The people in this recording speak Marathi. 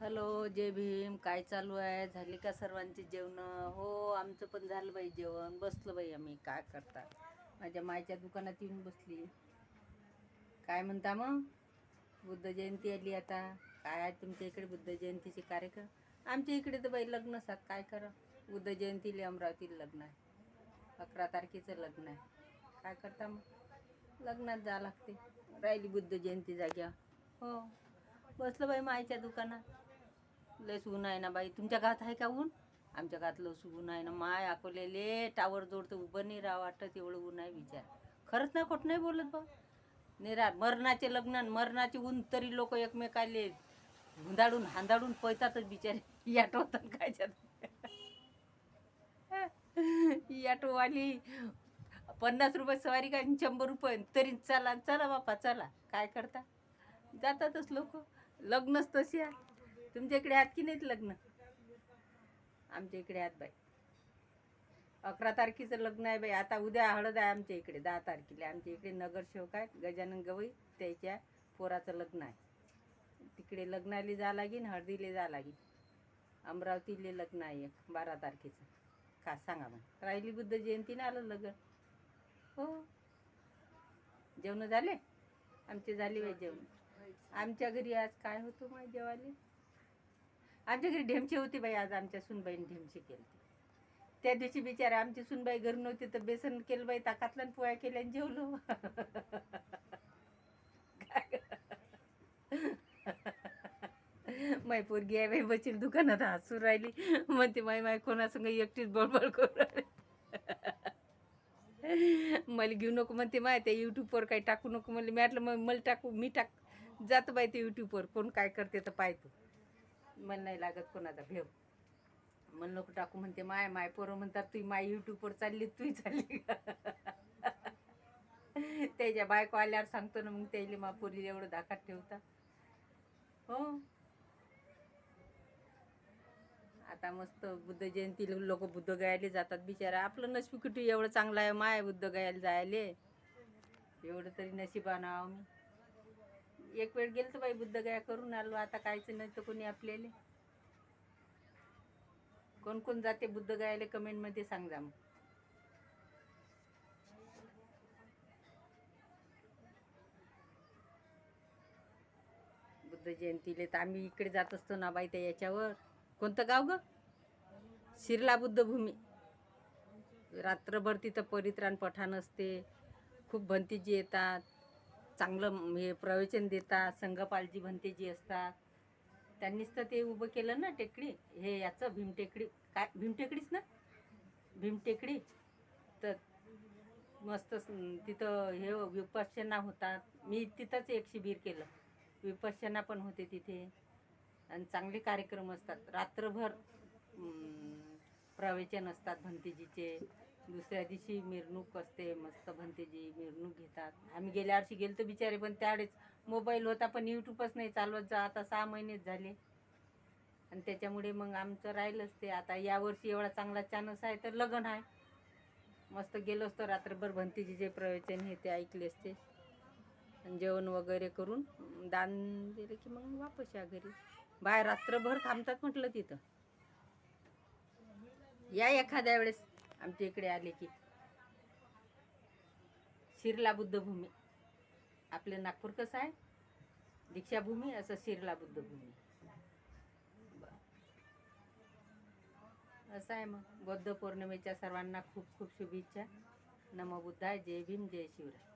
हॅलो जय भीम. काय चालू आहे? झाली का सर्वांची जेवण? हो आमचं पण झालं बाई जेवण. बसलो बाई आम्ही. काय करता? माझ्या मायच्या दुकानात येऊन बसली. काय म्हणता मग? बुद्ध जयंती आली आता. काय आहे तुमच्या इकडे बुद्ध जयंतीचे कार्यक्रम? आमच्या इकडे तर बाई लग्न सात. काय करा? बुद्ध जयंतीला अमरावतीला लग्न आहे. अकरा तारखेचं लग्न आहे. काय करता मग? लग्नात जा लागते. राहिली बुद्ध जयंती जाग्या हो. बसलं बाई मायच्या दुकानात. लयच ऊन आहे ना बाई. तुमच्या घात आहे का ऊन? आमच्या गावात लस ऊन आहे ना. माय अकोलेले टावर जोडतं उभं नाही राहा वाटत एवढं ऊन आहे विचार. खरंच ना खोट नाही बोलत बा. निरा मरणाचे लग्न आणि मरणाचे ऊन तरी लोक एकमेकाले हुंदाडून हांदाडून पळतातच बिचारे. याटवतात कायच्यात? याटोवाली पन्नास रुपये सवारी काय शंभर रुपये तरी चला चला बापा चला. काय करता? जातातच लोक. लग्नच तशी आहे. तुमच्या इकडे आहात की नाहीत लग्न? आमच्या इकडे आहेत बाई. अकरा तारखेचं लग्न आहे बाई. आता उद्या हळद आहे आमच्या इकडे दहा तारखेला. आमच्या इकडे नगरसेवक आहेत गजानन गवई त्याच्या पोराचं लग्न आहे. तिकडे लग्नाला जा लागीन हळदीले जा लागीन. अमरावतीले लग्न आहे एक बारा तारखेचं. का सांगा मग. राहिली बुद्ध जयंतीनं आलं लग्न? हो. जेवण झाले? आमचे झाले बाई जेवण. आमच्या घरी आज काय होतं मग जेवाले आमच्या घरी ढेमचे होते बाई आज आमच्या सुनबाईने ढेमचे केले त्या दिवशी बिचारा आमची सुनबाई घरी नव्हती तर बेसन केलं बाई ताकातला पोळ्या केल्या आणि जेवलो. माय पोरगी आहे बाई बचील दुकानात हसू राहिली. म्हणते माय माय कोणासंग एकटीच बडबड करू मला घेऊ नको म्हणते माय त्या यूट्यूबवर काही टाकू नको म्हणले मी म्हटलं मग मला टाकू मी टाक जातो बाई ते यूट्यूबवर कोण काय करते तर पाहतो मन नाही लागत कोणाचा भेव. मन नको टाकू म्हणते माय माय पोरं म्हणतात तुही माय यूट्यूबवर चालली तुही चालली त्याच्या बायको आल्यावर सांगतो ना मग त्याला मा पोरी एवढं धाकात ठेवता. हो. आता मस्त बुद्ध जयंतीला लोक बुद्ध गायला जातात बिचारा. आपलं नशीब कुठे एवढं चांगलं आहे माय बुद्ध गायला जायले. एवढं तरी नशीब आणावं मी. एक वेळ गेलं तर बाई बुद्धगया करून आलो. आता कायच नाही तर कोणी आपल्याला? कोण कोण जाते बुद्ध गायला कमेंटमध्ये सांगा मग. बुद्ध जयंतीले तर आम्ही इकडे जात असतो ना बाई त्या याच्यावर. कोणतं गाव ग? शिरला बुद्धभूमी रात्रभर तिथं परित्राण पठाण असते. खूप भंतीजी येतात. चांगलं हे प्रवचन देतात संघपालजी भंतेजी असतात. त्यांनीच तर ते उभं केलं ना टेकडी. हे याचं भीमटेकडी काय भीमटेकडीच ना? भीमटेकडी. तर मस्त तिथं हे विपश्यना होतात. मी तिथंच एक शिबिर केलं. विपश्यना पण होते तिथे. आणि चांगले कार्यक्रम असतात. रात्रभर प्रवचन असतात भंतेजीचे. दुसऱ्या दिवशी मिरवणूक असते मस्त भंतेजी मिरवणूक घेतात. आम्ही गेल्या वर्षी गेलो तर बिचारे पण त्यावेळेस मोबाईल होता पण यूट्यूबच नाही चालवत जा आता सहा महिनेच झाले. आणि त्याच्यामुळे मग आमचं राहिलंच ते. आता यावर्षी एवढा चांगला चान्स आहे तर लग्न आहे. मस्त गेलो असतो रात्रभर भंतेजीचे प्रवचन हे ते ऐकले असते. आणि जेवण वगैरे करून दान दिले की मग वापस या घरी. बाहेर रात्रभर थांबतात म्हटलं तिथं. या एखाद्या वेळेस. आमच्या इकडे आले की. शिरला बुद्धभूमी. आपलं नागपूर कसं आहे? दीक्षाभूमी असं शिरला बुद्धभूमी. असं आहे मग. बौद्ध पौर्णिमेच्या सर्वांना खूप खूप शुभेच्छा. नमो बुद्धाय. जय भीम. जय शिवराय.